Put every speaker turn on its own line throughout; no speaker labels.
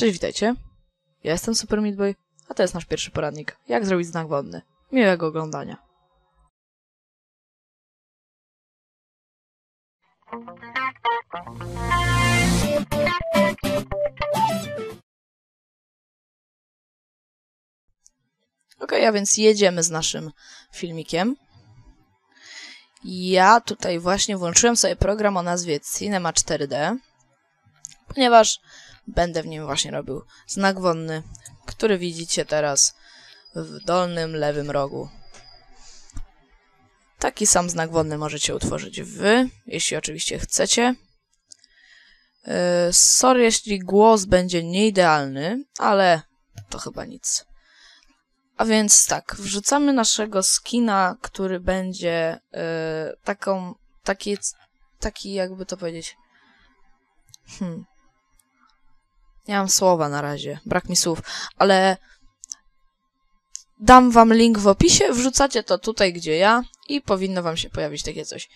Cześć, witajcie. Ja jestem Super Meat a to jest nasz pierwszy poradnik. Jak zrobić znak wodny. Miłego oglądania. Ok, a więc jedziemy z naszym filmikiem. Ja tutaj właśnie włączyłem sobie program o nazwie Cinema 4D, ponieważ będę w nim właśnie robił znak wodny, który widzicie teraz w dolnym lewym rogu. Taki sam znak wodny możecie utworzyć wy, jeśli oczywiście chcecie. Yy, sorry, jeśli głos będzie nieidealny, ale to chyba nic. A więc tak, wrzucamy naszego skina, który będzie yy, taką, taki, taki jakby to powiedzieć, hmm, nie mam słowa na razie, brak mi słów, ale dam wam link w opisie, wrzucacie to tutaj, gdzie ja i powinno wam się pojawić takie coś.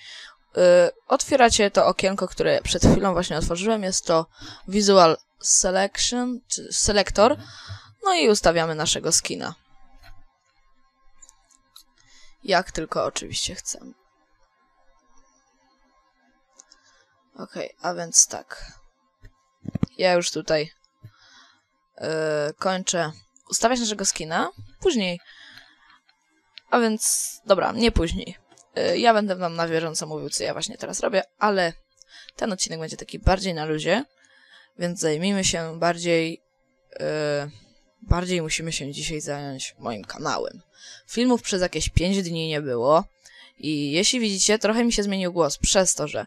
Yy, otwieracie to okienko, które przed chwilą właśnie otworzyłem, jest to Visual Selection, czy Selector, no i ustawiamy naszego skina. Jak tylko oczywiście chcemy. Ok, a więc tak. Ja już tutaj yy, kończę ustawiać naszego skina. Później. A więc, dobra, nie później. Yy, ja będę wam na bieżąco mówił, co ja właśnie teraz robię, ale ten odcinek będzie taki bardziej na luzie, więc zajmijmy się bardziej... Yy, bardziej musimy się dzisiaj zająć moim kanałem. Filmów przez jakieś 5 dni nie było i jeśli widzicie, trochę mi się zmienił głos przez to, że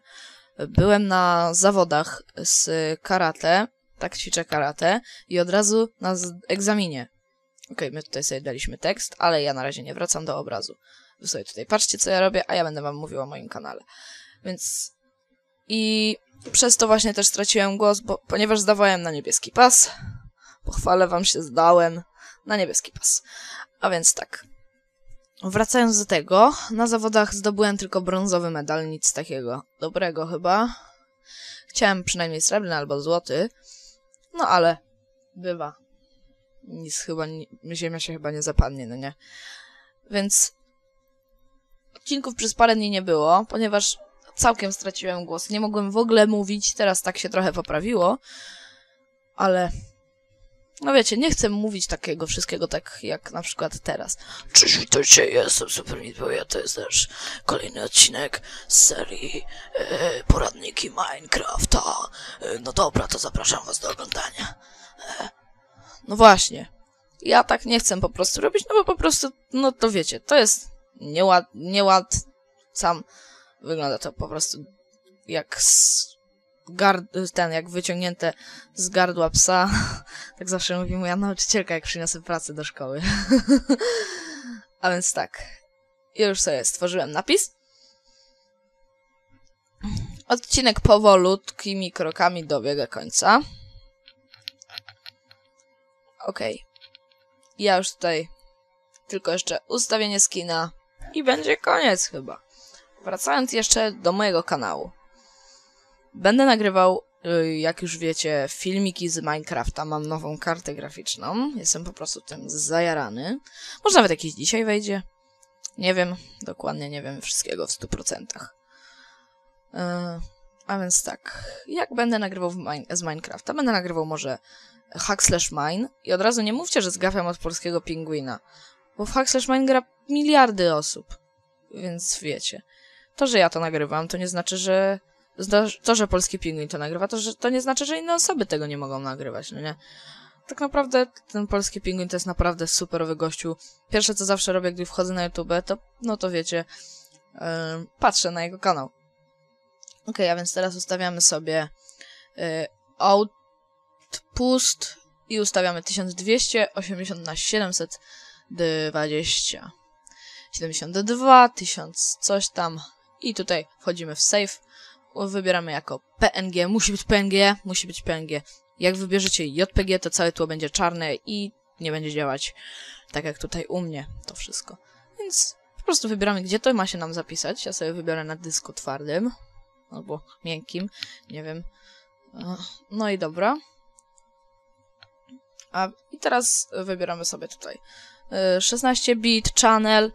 byłem na zawodach z karate, tak ćwiczę karate i od razu na egzaminie. Ok, my tutaj sobie daliśmy tekst, ale ja na razie nie wracam do obrazu. Wy sobie tutaj patrzcie, co ja robię, a ja będę wam mówił o moim kanale. Więc... I przez to właśnie też straciłem głos, bo ponieważ zdawałem na niebieski pas, pochwalę wam się, zdałem na niebieski pas. A więc tak. Wracając do tego, na zawodach zdobyłem tylko brązowy medal, nic takiego dobrego chyba. Chciałem przynajmniej srebrny albo złoty, no ale bywa. Nic chyba, ziemia się chyba nie zapadnie, no nie. Więc odcinków przez parę dni nie było, ponieważ całkiem straciłem głos. Nie mogłem w ogóle mówić, teraz tak się trochę poprawiło, ale no wiecie, nie chcę mówić takiego wszystkiego tak jak na przykład teraz. Cześć, witajcie, jestem Super Meat Boy, to jest też kolejny odcinek z serii e, Poradniki Minecrafta. E, no dobra, to zapraszam was do oglądania. E, no właśnie. Ja tak nie chcę po prostu robić, no bo po prostu, no to wiecie, to jest nieład, nieład sam wygląda to po prostu jak gard, ten, jak wyciągnięte z gardła psa. tak zawsze mówi moja nauczycielka, jak przyniosę pracę do szkoły. A więc tak. Ja już sobie stworzyłem napis. Odcinek powolutkimi krokami dobiega końca. Ok. Ja już tutaj tylko jeszcze ustawienie skina i będzie koniec chyba. Wracając jeszcze do mojego kanału. Będę nagrywał, y, jak już wiecie, filmiki z Minecrafta. Mam nową kartę graficzną. Jestem po prostu tym zajarany. Może nawet jakiś dzisiaj wejdzie. Nie wiem, dokładnie nie wiem wszystkiego w 100%. Yy, a więc tak, jak będę nagrywał z Minecrafta? Będę nagrywał może hack slash mine i od razu nie mówcie, że zgafiam od polskiego pingwina, bo w hack slash mine gra miliardy osób, więc wiecie. To, że ja to nagrywam, to nie znaczy, że to, że polski pingwin to nagrywa, to, że, to nie znaczy, że inne osoby tego nie mogą nagrywać, no nie? Tak naprawdę ten polski pingwin to jest naprawdę superowy gościu. Pierwsze, co zawsze robię, gdy wchodzę na YouTube, to, no to wiecie, yy, patrzę na jego kanał. Ok, a więc teraz ustawiamy sobie yy, outpust i ustawiamy 1280 na 720. 72, 1000 coś tam i tutaj wchodzimy w save wybieramy jako PNG. Musi być PNG, musi być PNG. Jak wybierzecie JPG, to całe tło będzie czarne i nie będzie działać tak jak tutaj u mnie to wszystko. Więc po prostu wybieramy, gdzie to ma się nam zapisać. Ja sobie wybiorę na dysku twardym albo miękkim, nie wiem. No i dobra. A i teraz wybieramy sobie tutaj y, 16 bit, channel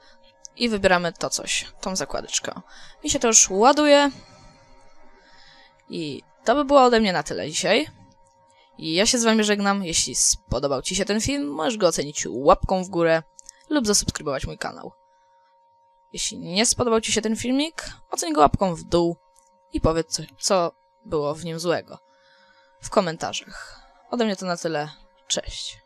i wybieramy to coś, tą zakładeczkę. Mi się to już ładuje. I to by było ode mnie na tyle dzisiaj. I ja się z wami żegnam. Jeśli spodobał ci się ten film, możesz go ocenić łapką w górę lub zasubskrybować mój kanał. Jeśli nie spodobał ci się ten filmik, oceń go łapką w dół i powiedz, co, co było w nim złego w komentarzach. Ode mnie to na tyle. Cześć.